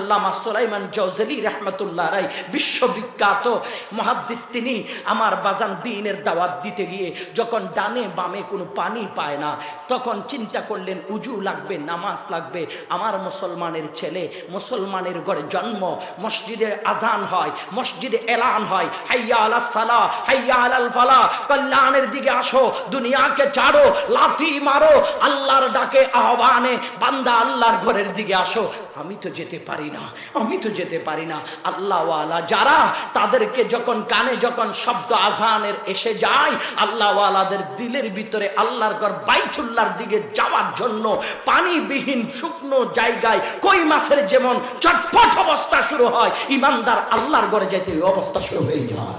আল্লামা সুলাইমান জৌজলি রহমতুল্লাহ রাই বিশ্ববিখ্যাত মহাদ্দিস তিনি আমার বাজান দিনের দাওয়াত দিতে গিয়ে যখন ডানে বামে কোনো পানি পায় না, তখন চিন্তা করলেন, উজু লাগবে, নামাজ লাগবে, আমার মুসলমানের ছেলে মুসলমানের জন্ম, মসজিদে আজান হয়, মসজিদে এলান হয়, হাইয়া আলা সালা, হাইয়া আলাল ফালা, কল্যাণের দিকে আসো, দুনিয়াকে ছাড়ো, লাথি মারো, আল্লাহর ডাকে আহ্বানে বান্দা আল্লাহর ঘরের দিকে আসো। আমি তো যেতে পারি না, আমি তো যেতে পারি না। আল্লাহওয়ালা যারা তাদেরকে যখন কানে যখন শব্দ আজানের এসে যায়, আল্লাহওয়ালাদের দিলের ভিতরে আল্লাহর ঘর বাইতুল্লাহর দিকে যাওয়ার জন্য পানিবিহীন শুকনো জায়গায় কই মাছের যেমন চটপট অবস্থা শুরু হয়, ইমানদার আল্লাহর ঘরে ওই অবস্থা শুরু হয়ে যায়।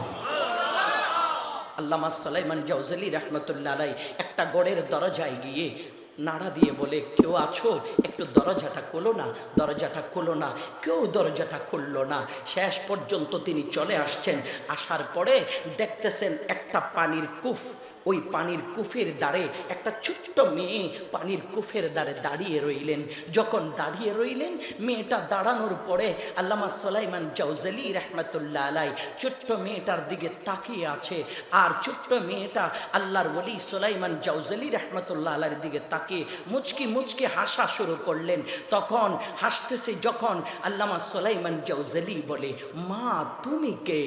আল্লামা সালাইমান জাউজালি রহমতুল্লাহ একটা গড়ের দরজায় গিয়ে নাড়া দিয়ে বলে, কেউ আছো? একটু দরজাটা খোলো না, দরজাটা খোলো না, কেউ দরজাটা খুললো না। শেষ পর্যন্ত তিনি চলে আসছেন। আসার পরে দেখতেছেন একটা পানির কুফ ওই পানির কুফের দ্বারে একটা ছোট্ট মেয়ে পানির কুফের দ্বারে দাঁড়িয়ে রইলেন। যখন দাঁড়িয়ে রইলেন, মেয়েটা দাঁড়ানোর পরে আল্লামা সোলাইমান জৌজলি রহমতুল্লাহ আলাই ছোট্ট মেয়েটার দিকে তাকিয়ে আছে আর ছোট্ট মেয়েটা আল্লাহর ওলি সোলাইমান জৌজলি রহমতুল্লাহ আলার দিকে তাকিয়ে মুচকি মুচকি হাসা শুরু করলেন। তখন হাসতেছে যখন আল্লামা সোলাইমান জৌজলি বলে, মা, তুমি কে?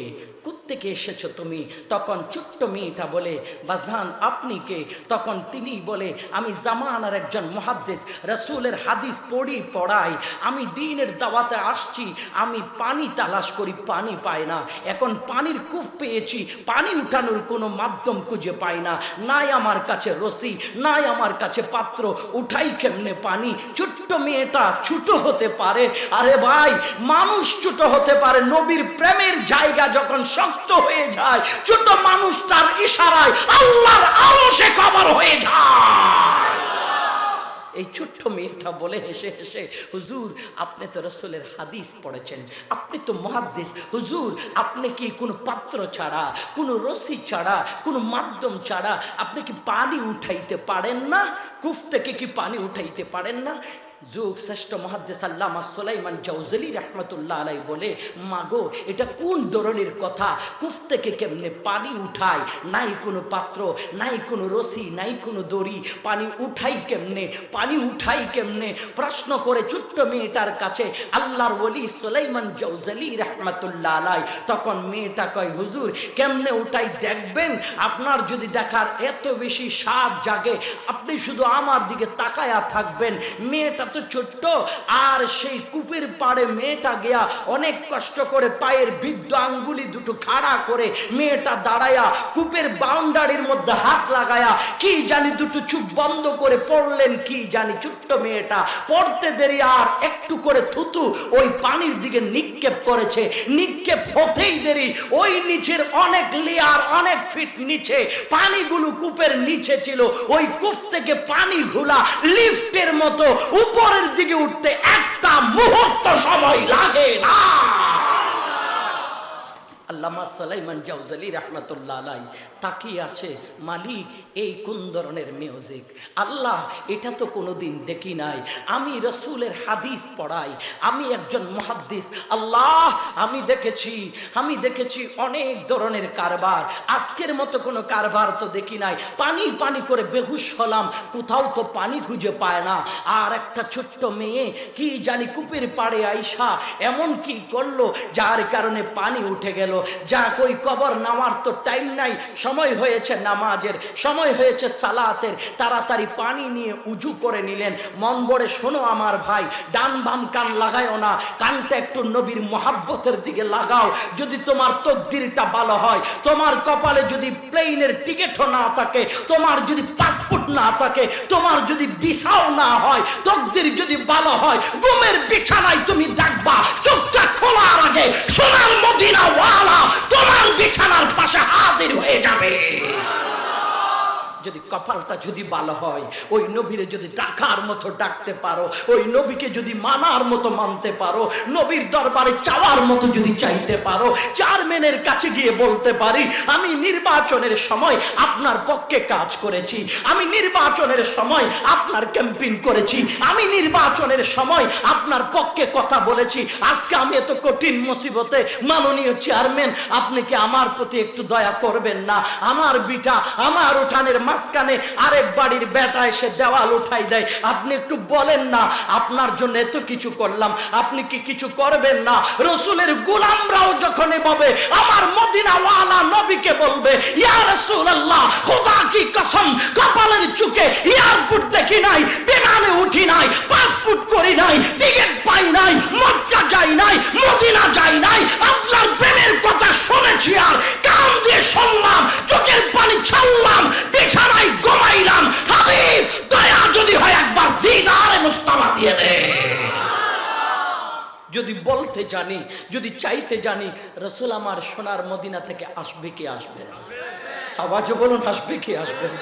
কোত্থেকে এসেছ তুমি? তখন ছোট্ট মেয়েটা বলে বাজান আপনি কে তখন তিনি বলে, আমি জামানার একজন মহাদ্দেশ রসুলের হাদিস পড়ি, পড়াই। আমি দিনের দাওয়াতে আসছি, আমি পানি তালাশ করি, পানি পাই না। এখন পানির কূপ পেয়েছি, পানি উঠানোর কোনো মাধ্যম খুঁজে পাই না। নাই আমার কাছে রসি, নাই আমার কাছে পাত্র, উঠাই কেমনে পানি? ছোট্ট মেয়েটা ছোট হতে পারে? আরে ভাই, মানুষ ছোট হতে পারে। নবীর প্রেমের জায়গা যখন শক্ত হয়ে যায়, ছোট মানুষটার ইশারায় আল্লাহর আরও সে খবর হয়ে যায়। এই ছোট্ট মেয়েটা বলে হেসে হেসে, হুজুর, আপনি তো রসুলের হাদিস পড়েছেন। আপনি তো মহাদ্দেশ হুজুর, আপনি কি কোনো পাত্র ছাড়া, কোনো রশি ছাড়া, কোনো মাধ্যম ছাড়া আপনি কি পানি উঠাইতে পারেন না? কুফ থেকে কি পানি উঠাইতে পারেন না? যুগ শ্রেষ্ঠ মহাদ্দেশ আল্লামা সোলাইমান জৌজলি রহমতুল্লাহ আলাই বলে, মাগো, এটা কোন ধরনের কথা? কুফ থেকে কেমনে পানি উঠায়? নাই কোনো পাত্র, নাই কোনো রশি, নাই কোনো দড়ি। পানি উঠাই কেমনে? পানি উঠাই কেমনে? প্রশ্ন করে ছোট্ট মেয়েটার কাছে আল্লাহর ওলি সোলাইমান জৌজলি রহমতুল্লাহ আলাই তখন মেয়েটা কয়, হুজুর, কেমনে উঠাই দেখবেন? আপনার যদি দেখার এত বেশি স্বাদ জাগে, আপনি শুধু আমার দিকে তাকায়া থাকবেন। মেয়েটা তো ছোট্ট, আর সেই কূপের পাড়ে মেয়েটা গিয়া অনেক কষ্ট করে পায়ের বৃদ্ধ আঙ্গুলি দুটো খাড়া করে মেয়েটা দাঁড়ায়া কূপের বাউন্ডারির মধ্যে হাত লাগায়া, কি জানি দুটো চুপ বন্ধ করে পড়লেন, কি জানি ছোট্ট মেয়েটা। পড়তে দেরি আর একটু করে থুতু ওই পানির দিকে নিক্ষেপ করেছে। নিক্ষেপ হতেই দেরি, ওই নিচের অনেক লেয়ার, অনেক ফিট নিচে পানিগুলো কূপের নিচে ছিল। ওই কূপ থেকে পানি ঘোলা, লিফটের মতো উপরের দিকে উঠতে একটা মুহূর্ত সময় লাগে না। আল্লামা সালাইমান জাউজালি রহমতুল্লাহ আলাই তাকিয়ে আছে, মালিক, এই কোন ধরনের মিউজিক আল্লাহ, এটা তো কোনোদিন দেখি নাই। আমি রসুলের হাদিস পড়াই, আমি একজন মহাদ্দিস। আল্লাহ, আমি দেখেছি আমি দেখেছি অনেক ধরনের কারবার। আজকের মতো কোনো কারবার তো দেখি নাই। পানি পানি করে বেহুশ হলাম, কোথাও তো পানি খুঁজে পায় না। আর একটা ছোট্ট মেয়ে, কি জানি কুপের পাড়ে আইসা, এমন কি করল, যার কারণে পানি উঠে গেল। যা কই কবর নামার তো টাইম নাই। সময় হয়েছে নামাজের, সময় হয়েছে সালাতের। তাড়াতাড়ি পানি নিয়ে উজু করে নিলেন। মন বড়ে শোনো আমার ভাই, ডান বাম কান লাগায়ও না। কানটা একটু নবীর মহাব্বতের দিকে লাগাও। যদি তোমার তকদিরটা ভালো হয়, তোমার কপালে যদি প্লেনের টিকিটও না থাকে, তোমার যদি পাসপোর্ট না থাকে, তোমার যদি ভিসাও না হয়, তকদির যদি ভালো হয়, ঘুমের বিছানায় তুমি দেখবা চোখটা খোলার আগে সোনার মদিনা ওয়ালা তোমার বিছানার পাশে যাবে যদি কপালটা যদি ভালো হয়, ওই নবীরে যদি ডাকার মতো ডাকতে পারো, ওই নবীকে যদি মানার মতো মানতে পারো, নবীর দরবারে চাওয়ার মতো যদি চাইতে পারো চেয়ারম্যানের কাছে গিয়ে বলতে পারি, আমি নির্বাচনের সময় আপনার পক্ষে কাজ করেছি, আমি নির্বাচনের সময় আপনার ক্যাম্পেইন করেছি, আমি নির্বাচনের সময় আপনার পক্ষে কথা বলেছি, আজকে আমি এত কঠিন মুসিবতে মাননীয় চেয়ারম্যান, আপনি কি আমার প্রতি একটু দয়া করবেন না? আমার বিটা, আমার উঠানের মাঝখানে আরেক বাড়ির বেটা এসে দেওয়াল উঠাই দেয়। আপনি একটু বলেন না, আপনার জন্য এত কিছু করলাম, আপনি কি কিছু করবেন না? রসুলের গোলামরাও যখন এভাবে আমার মদিনাওয়ালা নবীকে বলবে, ইয়া রাসূলুল্লাহ, খোদা কি কসম, কপালের চুকে এয়ারপোর্ট দেখি নাই, বিমানে উঠি নাই পাসপোর্ট করি নাই, টিকিট পাই নাই, মক্কা যাই নাই, মদিনা যাই নাই, আপনার প্রেমের কথা শুনেছি আর কান দিয়ে শুনলাম, চোখের পানি ছাড়লাম হাবিব, দয়া যদি হয় একবার মুস্তাফা দিয়ে দে। যদি বলতে জানি, যদি চাইতে জানি, রসুল আমার সোনার মদিনা থেকে আসবে কি আসবে না? আওয়াজও বলুন, আসবে কি আসবে না?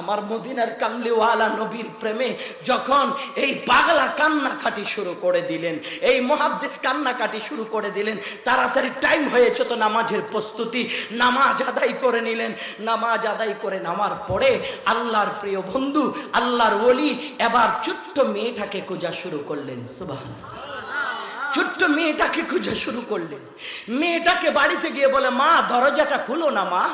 আমার মদিনার কামলিওয়ালা নবীর প্রেমে যখন এই পাগলা কান্নাকাটি শুরু করে দিলেন, এই মহাদ্দেশ কান্নাকাটি শুরু করে দিলেন, তাড়াতাড়ি টাইম হয়েছে তো নামাজের প্রস্তুতি, নামাজ আদায় করে নিলেন। নামাজ আদায় করে নামার পরে আল্লাহর প্রিয় বন্ধু, আল্লাহর ওলি, এবার ছোট্ট মেয়েটাকে খোঁজা শুরু করলেন। সুবাহ ছোট্ট মেয়েটাকে খুঁজে শুরু করলেন। মেয়েটাকে বাড়িতে গিয়ে বলে, মা, দরজাটা খুলো না, মা।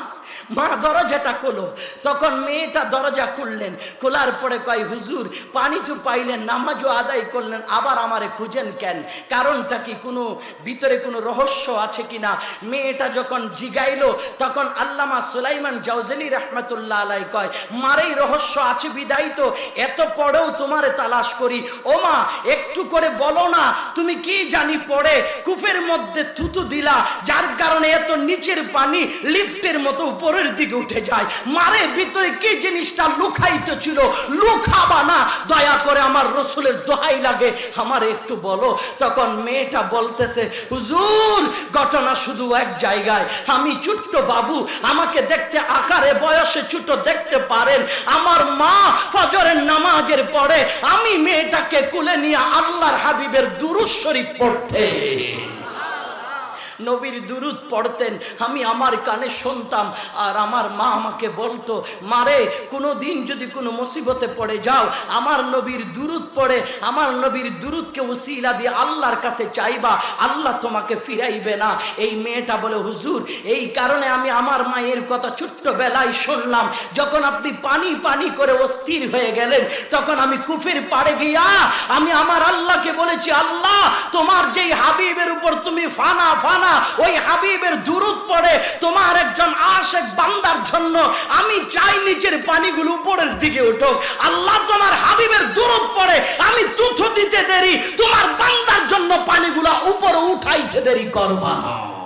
মা, দরজাটা খোলো। তখন মেয়েটা দরজা খুললেন। খোলার পরে কয়, হুজুর, পানি তো পাইলেন, নামাজও আদায় করলেন, আবার আমারে খুঁজেন কেন? কারণটা কি কোনো, ভিতরে কোনো রহস্য আছে কিনা মেয়েটা যখন জিগাইলো, তখন আল্লামা সুলাইমান জাউজেলি রহমতুল্লাহ আলাই কয়, মারেই রহস্য আছে, বিদায় তো। এত পরেও তোমারে তালাশ করি। ও মা একটু করে বলো না, তুমি কি জানি পড়ে, কুফের মধ্যে থুতু দিলা, যার কারণে এত নিচের পানি লিফটের মতো উপরের দিকে উঠে যায়। মারে ভিতরে কি জিনিসটা লুকাইতে ছিল? লুকাবা না, দয়া করে আমার রসুলের দোহাই লাগে। আমার একটু বলো, তখন মেয়েটা বলতেছে, হুজুর, ঘটনা শুধু এক জায়গায়। আমি ছোট্ট বাবু, আমাকে দেখতে আকারে, বয়সে ছোট দেখতে পারেন। আমার মা ফজরের নামাজের পরে আমি মেয়েটাকে কুলে নিয়ে আল্লাহর হাবিবের দুরুজ পড়তে নবীর দুরুদ পড়তেন, আমি আমার কানে শুনতাম, আর আমার মা আমাকে বলতো, মারে কোনো দিন যদি কোনো মুসিবতে পড়ে যাও, আমার নবীর দুরুদ পড়ে, আমার নবীর দুরুদকে উসিলা দিয়ে আল্লাহর কাছে চাইবা, আল্লাহ তোমাকে ফিরাইবে না। এই মেয়েটা বলে, হুজুর, এই কারণে আমি আমার মায়ের কথা ছোট্টবেলায় শুনলাম, যখন আপনি পানি পানি করে অস্থির হয়ে গেলেন, তখন আমি কুফের পাড়ে গিয়া, আমি আমার আল্লাহকে বলেছি, আল্লাহ, তোমার যেই হাবিবের উপর তুমি ফানা ফানা ওই হাবিবের দূরত পড়ে তোমার একজন আশেক বান্দার জন্য আমি চাই নিচের পানিগুলো উপরের দিকে উঠো আল্লাহ তোমার হাবিবের দূরত পড়ে, আমি তুথ দিতে দেরি, তোমার বান্দার জন্য পানিগুলা উপরে উঠাইতে দেরি করবা না।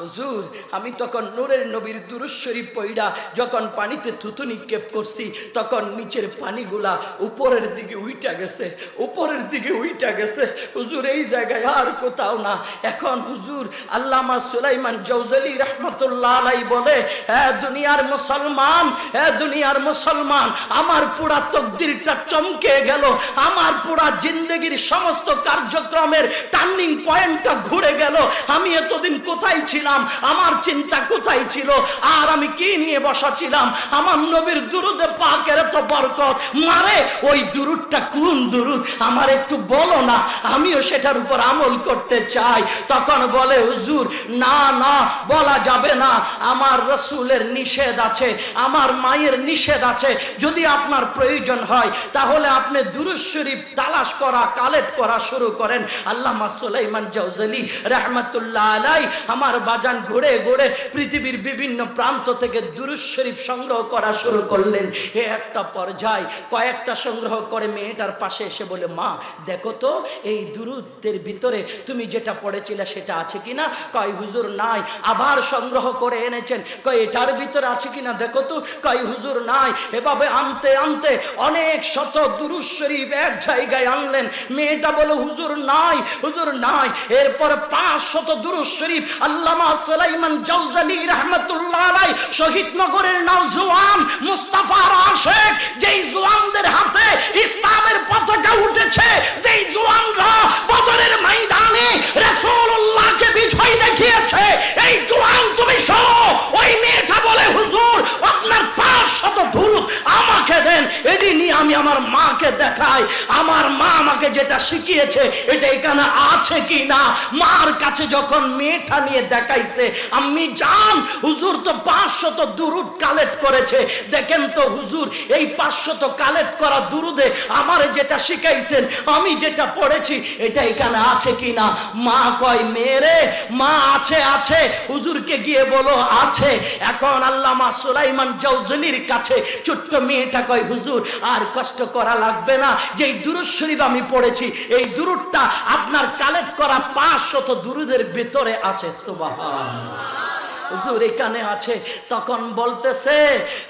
হুজুর, আমি তখন নূরের নবীর দুরুশ্বরী পইড়া যখন পানিতে থুতু নিক্ষেপ করছি, তখন নিচের পানিগুলা উপরের দিকে উইটা গেছে, উপরের দিকে উইটা গেছে। হুজুর, এই জায়গায় আর কোথাও না। এখন হুজুর, আল্লামা সুলাইমান জৌজলি রহমতুল্লাহ আলাই বলে হ্যাঁ দুনিয়ার মুসলমান হ্যাঁ দুনিয়ার মুসলমান, আমার পুরা তকদিরটা চমকে গেল। আমার পুরা জিন্দগির সমস্ত কার্যক্রমের টার্নিং পয়েন্টটা ঘুরে গেল। আমি এতদিন কোথায় ছিলাম আমার চিন্তা কোথায় ছিল? আর আমি কি নিয়ে বসা ছিলাম আমার নবীর দুরুদে পাকের তো বরকত। মারে, ওই দুরুদটা কোন দুরুদ? আমার একটু বলো না, আমিও সেটার উপর আমল করতে চাই। তখন বলে, হুজুর, না না, বলা যাবে না। আমার রসুলের নিষেধ আছে, আমার মায়ের নিষেধ আছে। যদি আপনার প্রয়োজন হয়, তাহলে আপনি দুরুদ শরীফ তালাশ করা, কালেক্ট করা শুরু করেন। আল্লামা সুলাইমান জাউজালি রহমতুল্লাহ আলাই আমার বাজান ঘুরে ঘুরে পৃথিবীর বিভিন্ন প্রান্ত থেকে দুরুদ শরীফ সংগ্রহ করা শুরু করলেন। এ একটা পর্যায়, কয়েকটা সংগ্রহ করে মেয়েটার পাশে এসে বলে, মা, দেখো তো, এই দুরুদের ভিতরে তুমি যেটা পড়েছিলে সেটা আছে কিনা? কয়, হুজুর, নাই। আবার সংগ্রহ করে এনেছেন। কয়, এটার ভিতরে আছে কিনা দেখো তো? কয়, হুজুর, নাই। এভাবে আনতে আনতে অনেক শত দুরুদ শরীফ এক জায়গায় আনলেন। মেয়েটা বলে, হুজুর, নাই হুজুর, নাই। এরপর পাঁচ শত দুরুদ শরীফ আল্লামা ইসলামের উঠেছে যেই ময়দানে দেখিয়েছে এই জোয়ান তুমি শোনো ওই মেয়েটা বলে হুজুর আপনার পাঁচ শত দুরুদ আমাকে দেন এদিনই আমি আমার মাকে দেখাই। আমার মা আমাকে যেটা শিখিয়েছে, এটা এখানে আছে কি না মার কাছে যখন মেয়েটা নিয়ে দেখাইছে আমি জান হুজুর তো পাঁচশত দুরুদ কালেক্ট করেছে। দেখেন তো হুজুর, এই পাঁচশত কালেক্ট করা দুরুদে আমার যেটা শিখাইছেন, আমি যেটা পড়েছি, এটা এখানে আছে কি না মা কয় মেরে মা আছে আছে। হুজুরকে গিয়ে বলো, আছে। এখন আল্লামা সুলাইমান জৌজনির কাছে ছোট্ট মেয়েটা কয়, হুজুর, আর কষ্ট করা লাগবে না। যে দুরুদ শরীফ আমি পড়েছি, এই দুরুদটা আপনার কালেক্ট করা পাঁচশত দুরুদের ভিতরে আছে সুবহান হুজুর এখানে আছে। তখন বলতেছে,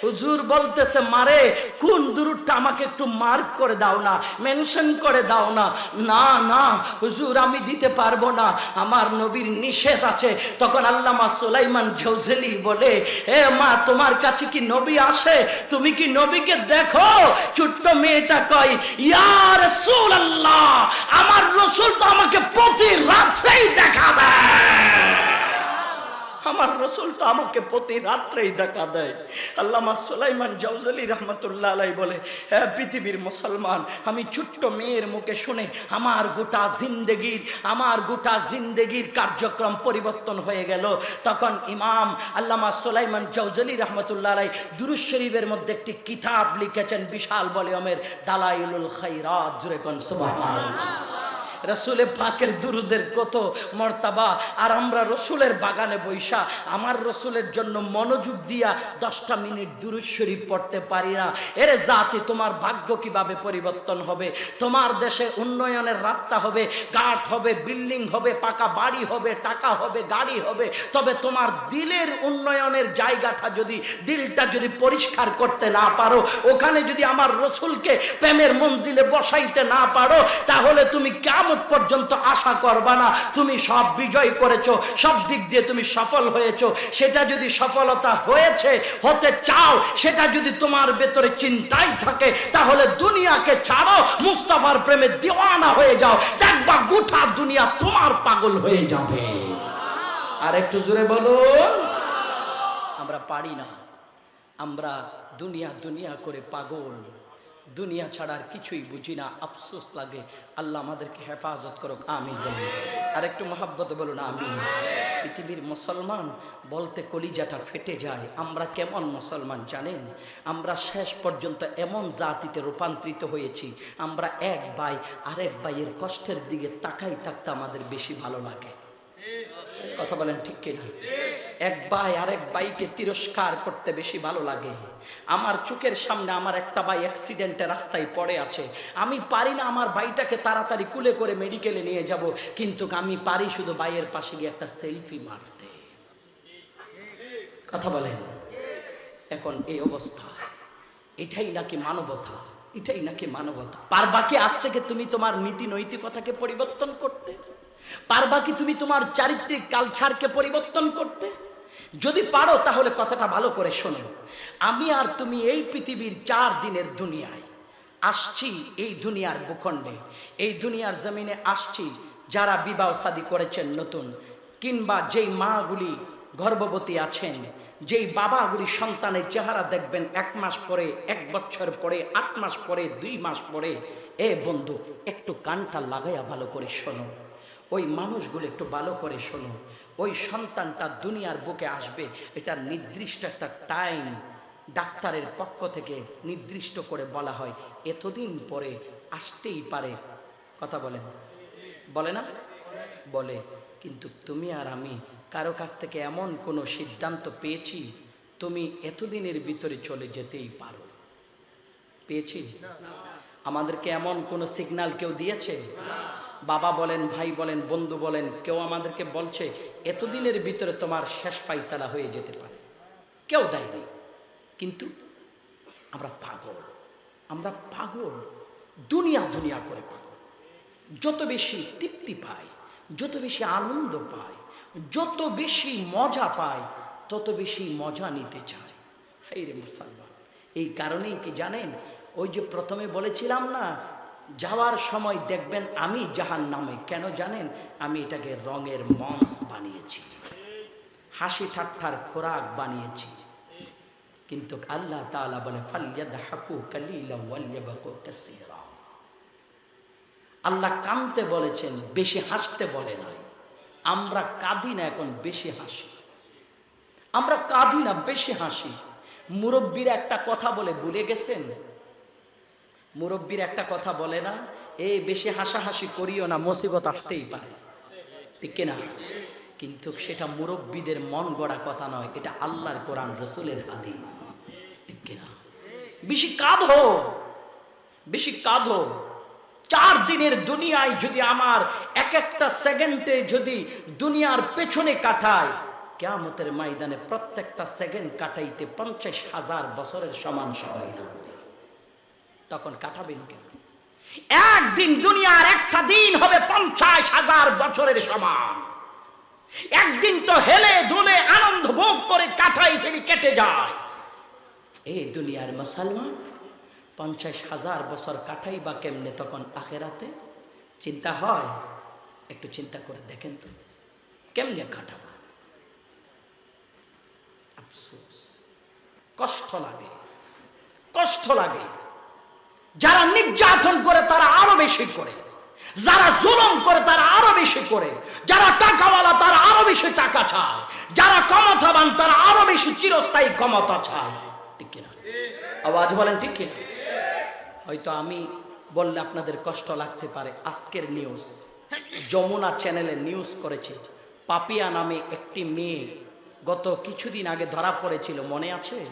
হুজুর বলতেছে, মারে, কোন দুরুদটা আমাকে একটু মার্ক করে দাও না মেনশন করে দাও না। না না, হুজুর, আমি দিতে পারব না, আমার নবীর নিষেধ আছে। তখন আল্লামা সুলাইমান জৌজেলি বলে, এ মা, তোমার কাছে কি নবী আসে? তুমি কি নবীকে দেখো? ছোট্ট মেয়েটা কয় ইয়ার রসুল আল্লাহ আমার রসুল তো আমাকে প্রতি রাত্রেই দেখা দেয় আমার রসুল তো আমাকে প্রতি রাত্রেই দেখা দেয়। আল্লামা সুলাইমান জাউজলি রহমতুল্লাহ আলাই বলে হ্যাঁ পৃথিবীর মুসলমান, আমি ছোট্ট মেয়ের মুখে শুনে আমার গোটা জিন্দেগির, আমার গোটা জিন্দেগির কার্যক্রম পরিবর্তন হয়ে গেল। তখন ইমাম আল্লামা সুলাইমান জাউজলি রহমতুল্লাহ আলাই দুরুজ শরীফের মধ্যে একটি কিতাব লিখেছেন বিশাল ভলিউমের দালাইলুল খাইরাত জুড়ে কোন রসুলের পাকের দুরুদের কত মর্তাবা। আর আমরা রসুলের বাগানে বৈশা, আমার রসুলের জন্য মনোযোগ দিয়া দশটা মিনিট দুরুদ শরীফ পড়তে পারি না। এরে জাতি তোমার ভাগ্য কীভাবে পরিবর্তন হবে? তোমার দেশে উন্নয়নের রাস্তা হবে কাঠ হবে, বিল্ডিং হবে, পাকা বাড়ি হবে, টাকা হবে, গাড়ি হবে। তবে তোমার দিলের উন্নয়নের জায়গাটা যদি, দিলটা যদি পরিষ্কার করতে না পারো, ওখানে যদি আমার রসুলকে প্রেমের মঞ্জিলে বসাইতে না পারো, তাহলে তুমি কেমন পর্যন্ত আশা করবা না। তুমি সব বিজয় করেছ, সব দিক দিয়ে তুমি সফল হয়েছো। সেটা যদি সফলতা হয়েছে, হতে চাও, সেটা যদি তোমার ভেতরে চিন্তাই থাকে, তাহলে দুনিয়াকে ছাড়ো, মুস্তাফার প্রেমে দিওয়ানা হয়ে যাও। দেখবা গোটা দুনিয়া তোমার পাগল হয়ে যাবে। আর একটু জোরে বলো আমরা পারি না। আমরা দুনিয়া দুনিয়া করে পাগল। দুনিয়া ছাড়ার কিছুই বুঝি না। আফসোস লাগে। আল্লাহ আমাদেরকে হেফাজত করুক। আমি বলি আর একটু মহাব্বত বলুন আমি পৃথিবীর মুসলমান বলতে কলিজাটা ফেটে যায়। আমরা কেমন মুসলমান জানেন? আমরা শেষ পর্যন্ত এমন জাতিতে রূপান্তরিত হয়েছি। আমরা এক ভাই, আরেক ভাইয়ের কষ্টের দিকে তাকাই থাকতে আমাদের বেশি ভালো লাগে। কথা বলেন ঠিক কিনা? এক ভাই আরেক ভাইকে তিরস্কার করতে বেশি ভালো লাগে। আমার চোখের সামনে আমার একটা ভাই অ্যাক্সিডেন্টে রাস্তায় পড়ে আছে। আমি পারি না আমার ভাইটাকে তাড়াতাড়ি কুলে করে মেডিকেলে নিয়ে যাব, কিন্তু আমি পারি শুধু ভাইয়ের পাশে গিয়ে একটা সেলফি মারতে। কথা বলেন। এখন এই অবস্থা। এটাই নাকি মানবতা? এটাই নাকি মানবতা? পারবা কি আজ থেকে তুমি তোমার নীতি নৈতিকতাকে পরিবর্তন করতে? পারবা কি তুমি তোমার চারিত্রিক কালচারকে পরিবর্তন করতে? যদি পারো তাহলে কথাটা ভালো করে শোনো। আমি আর তুমি এই পৃথিবীর চার দিনের দুনিয়ায় আসছি এই দুনিয়ার ভূখণ্ডে। এই দুনিয়ার জমিনে আসছি যারা বিবাহ শাদী করেছেন নতুন, কিংবা যেই মাগুলি গর্ভবতী আছেন, যেই বাবাগুলি সন্তানের চেহারা দেখবেন এক মাস পরে, এক বছর পরে, আট মাস পরে, দুই মাস পরে, এ বন্ধু, একটু কানটা লাগাইয়া ভালো করে শোনো। ওই মানুষগুলো একটু ভালো করে শোনো। ওই সন্তানটা দুনিয়ার বুকে আসবে, এটা নির্দিষ্ট একটা টাইম ডাক্তারের পক্ষ থেকে নির্দিষ্ট করে বলা হয়। এতদিন পরে আসতেই পারে। কথা বলেন। বলে না? বলে। কিন্তু তুমি আর আমি কারও কাছ থেকে এমন কোনো সিদ্ধান্ত পেয়েছি? তুমি এতদিনের ভিতরে চলে যেতেই পারো। পেয়েছি? আমাদেরকে এমন কোনো সিগন্যাল কেউ দিয়েছে? বাবা বলেন, ভাই বলেন, বন্ধু বলেন, কেউ আমাদেরকে বলছে, এতদিনের ভিতরে তোমার শেষ পাইসালা হয়ে যেতে পারে। কেউ দেয়নি কিন্তু আমরা পাগল। আমরা পাগল। দুনিয়া দুনিয়া করে পাগল। যত বেশি তৃপ্তি পাই যত বেশি আনন্দ পাই যত বেশি মজা পায়, তত বেশি মজা নিতে চায়। হাই রে মুসলমান। এই কারণেই কি জানেন, ওই যে প্রথমে বলেছিলাম না যাওয়ার সময় দেখবেন আমি জাহান নামে কেন জানেন? আমি এটাকে রঙের মঞ্চ বানিয়েছি। হাসি ঠাট্টার খোরাক বানিয়েছি। কিন্তু আল্লাহ তাআলা বলে আল্লাহ কানতে বলেছেন, বেশি হাসতে বলে নাই। আমরা কাঁদি না এখন, বেশি হাসি। আমরা কাঁদি না, বেশি হাসি। মুরব্বীর একটা কথা বলে, ভুলে গেছেন? মুরব্বীর একটা কথা বলে না, এই বেশি হাসাহাসি করিও না, মুসিবত আসতেই পারে। ঠিক না কিন্তু সেটা মুরব্বীদের মন গড়া কথা নয়, এটা আল্লাহর কোরআন, রসুলের হাদিস। ঠিক না বেশি কাঁদো বেশি কাঁদো। চার দিনের দুনিয়ায় যদি আমার এক একটা সেকেন্ডে যদি দুনিয়ার পেছনে কাটায়, কেয়ামতের ময়দানে প্রত্যেকটা সেকেন্ড কাটাইতে পঞ্চাশ হাজার বছরের সমান সময় লাগবে। তখন কাটাবেন কেন? একদিন দুনিয়ার একটা দিন হবে পঞ্চাশ হাজার বছরের সমান। একদিন তো হেলে দুলে আনন্দ ভোগ করে কাটাই ফেলি, কেটে যায়। এই দুনিয়ার মুসলমান পঞ্চাশ হাজার বছর কাটাই বা কেমনে তখন আখেরাতে? চিন্তা হয়, একটু চিন্তা করে দেখেন তো, কেমনে কাটাবো? আফসোস। কষ্ট লাগে কষ্ট লাগে। যারা নির্যাতন করে, তারা আরও বেশি করে। যারা জুলুম করে, তারা আরও বেশি করে। যারা টাকাওয়ালা, তারা আরও বেশি টাকা চায়। যারা ক্ষমতাবান, তারা আরও বেশি চিরস্থায়ী ক্ষমতা চায়। ঠিক কিনা? আওয়াজ বলেন ঠিক কিনা? হয়তো আমি বললে আপনাদের কষ্ট লাগতে পারে। আজকের নিউজ যমুনা চ্যানেলে নিউজ করেছে। পাপিয়া নামে একটি মেয়ে গত কিছুদিন আগে ধরা পড়েছিল, মনে আছে?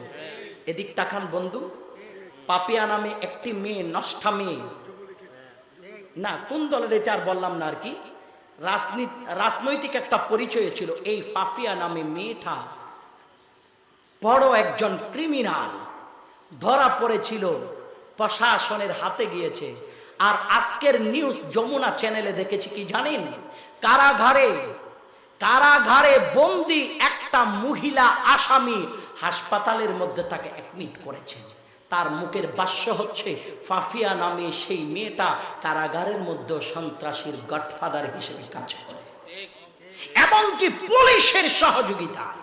এদিক তাকান বন্ধু। পাপিয়া নামে একটি মেয়ে, নষ্টা মেয়ে। না, কোন দলের এটা আর বললাম না আর কি? রাজনীতি, রাজনৈতিক একটা পরিচয় ছিল, এই পাপিয়া নামে মেয়েটা বড় একজন ক্রিমিনাল ধরা পড়েছিল, প্রশাসনের হাতে গিয়েছে। আর আজকের নিউজ যমুনা চ্যানেলে দেখেছি কি জানেন? কারাগারে কারাগারে বন্দি একটা মহিলা আসামি হাসপাতালের মধ্যে তাকে অ্যাডমিট করেছে। তার মুখের বাস্য হচ্ছে ফাফিয়া নামে সেই মেয়েটা কারাগারের মধ্যে সন্ত্রাসীর গডফাদার হিসেবে কাজ করে। এমনকি পুলিশের সহযোগিতায়।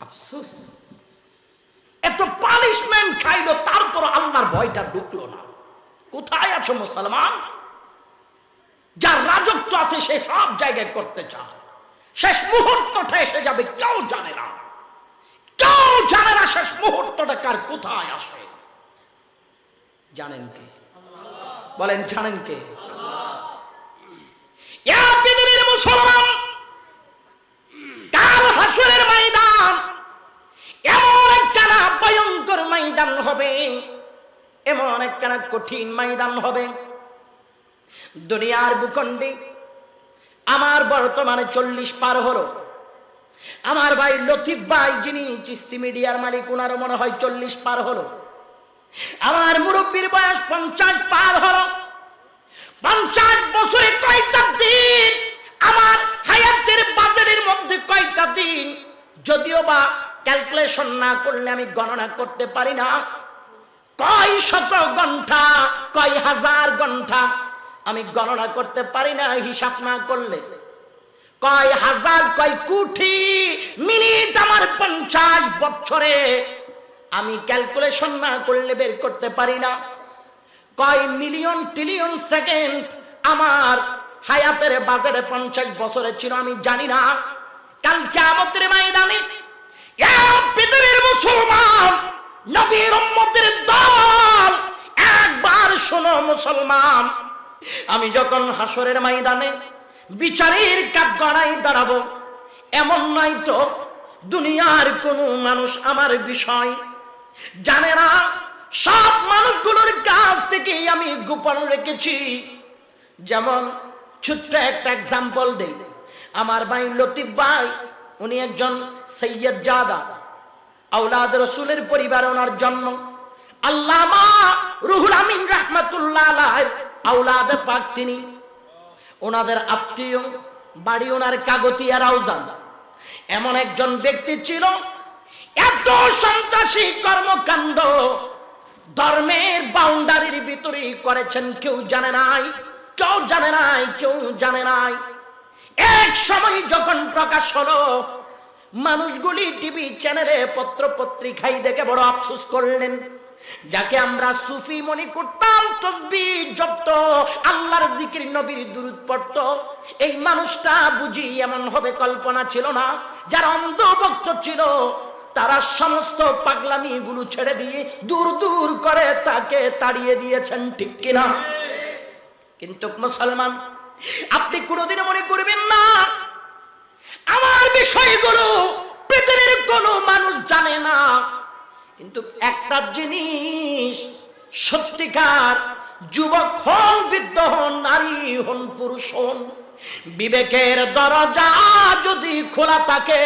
আফসোস। এত পানিশমেন্ট খাইলো, তারপর আল্লাহর ভয়টা ঢুকলো না। কোথায় আছো মুসলমান? যার রাজত্ব আছে সে সব জায়গায় করতে চায়। শেষ মুহূর্তটা এসে যাবে, কেউ জানে না। কেউ জানে না শেষ মুহূর্তটা কার, কোথায় আসে? জানেন কে? বলেন, জানেন কে? মুসলমান, কাল হাসরের ময়দান, এমন একখানা ভয়ঙ্কর ময়দান হবে, এমন একখানা কঠিন ময়দান হবে। দুনিয়ার ভূখণ্ডে আমার বর্তমানে চল্লিশ পার হলো। আমার ভাই লতিফ ভাই যিনি চিস্তি মিডিয়ার মালিক ওনারও মনে হয় চল্লিশ পার হলো। আমার মুরব্বীর বয়স পঞ্চাশ পার হলো। পঞ্চাশ বছরে কয়টা দিন? আমার হায়াতের বাজারের মধ্যে কয়টা দিন? যদিও বা ক্যালকুলেশন না করলে আমি গণনা করতে পারি না। কয় শত ঘণ্টা, কয় হাজার ঘণ্টা আমি গণনা করতে পারি না, হিসাব না করলে। কয় হাজার, কয় কোটি মিনিট আমার পঞ্চাশ বছরে আমি ক্যালকুলেশন না করলে বের করতে পারি না। কয় মিলিয়ন ট্রিলিয়ন সেকেন্ড আমার হায়াতের বাজারে পঞ্চাশ বছরে ছিল, আমি জানি না। কালকে আমাদের ময়দানে পৃথিবীর মুসলমান, নবীর উম্মতের দল, একবার শোনো মুসলমান, আমি যখন হাসরের ময়দানে বিচারের কাপ গড়াই দাঁড়াবো। এমন নয় তো, দুনিয়ার কোন মানুষ আমার বিষয়। জানে না, সব মানুষগুলোর কাছ থেকে আমি গোপন রেখেছি। যেমন ছোট্ট একটা এক্সাম্পল দেই। আমার ভাই লতিফ ভাই, উনি একজন সৈয়দ জাদা। আউলাদ রসুলের পরিবার ওনার জন্ম। আল্লামা রুহুল আমিন রহমাতুল্লাহ আউলাদ পাক তিনি। ওনাদের আত্মীয়, বাড়ি ওনার কাগতিয়া রাউজান। এমন একজন ব্যক্তি ছিল, এত সন্ত্রাসী কর্মকাণ্ড ধর্মের বাউন্ডারির ভিতরে করেছেন, কেউ জানে নাই, কেউ জানে নাই, কেউ জানে নাই। এক সময় যখন প্রকাশ হলো, মানুষগুলি টিভি চ্যানেলে পত্র পত্রিকায় দেখে বড় আফসোস করলেন। যাকে আমরা সুফি মনে করতাম, তসবি জপ্ত, আল্লাহর জিকির নবীর দুরুদ পড়ত। এই মানুষটা বুঝি এমন হবে কল্পনা ছিল না। যারা অন্ধভক্ত ছিল, তারা সমস্ত পাগলামি গুলো ছেড়ে দিয়ে দূর দূর করে তাকে তাড়িয়ে দিয়েছেন, ঠিক কিনা? কিন্তু মুসলমান, আপনি কোনোদিনও মনে করবেন না, আমার বিষয়গুলো পৃথিবীর কোনো মানুষ জানে না। কিন্তু একটা জিনিস সত্যিকার, যুবক হন, বৃদ্ধ হন, নারী হন, পুরুষ হন, বিবেকের দরজা যদি খোলা থাকে,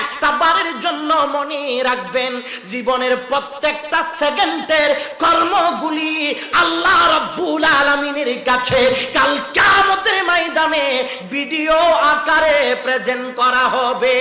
একটা বারের জন্য মনে রাখবেন, জীবনের প্রত্যেকটা সেকেন্ডের কর্মগুলি আল্লাহ রব্বুল আলমিনের কাছে কাল কামতের ময়দানে ভিডিও আকারে প্রেজেন্ট করা হবে।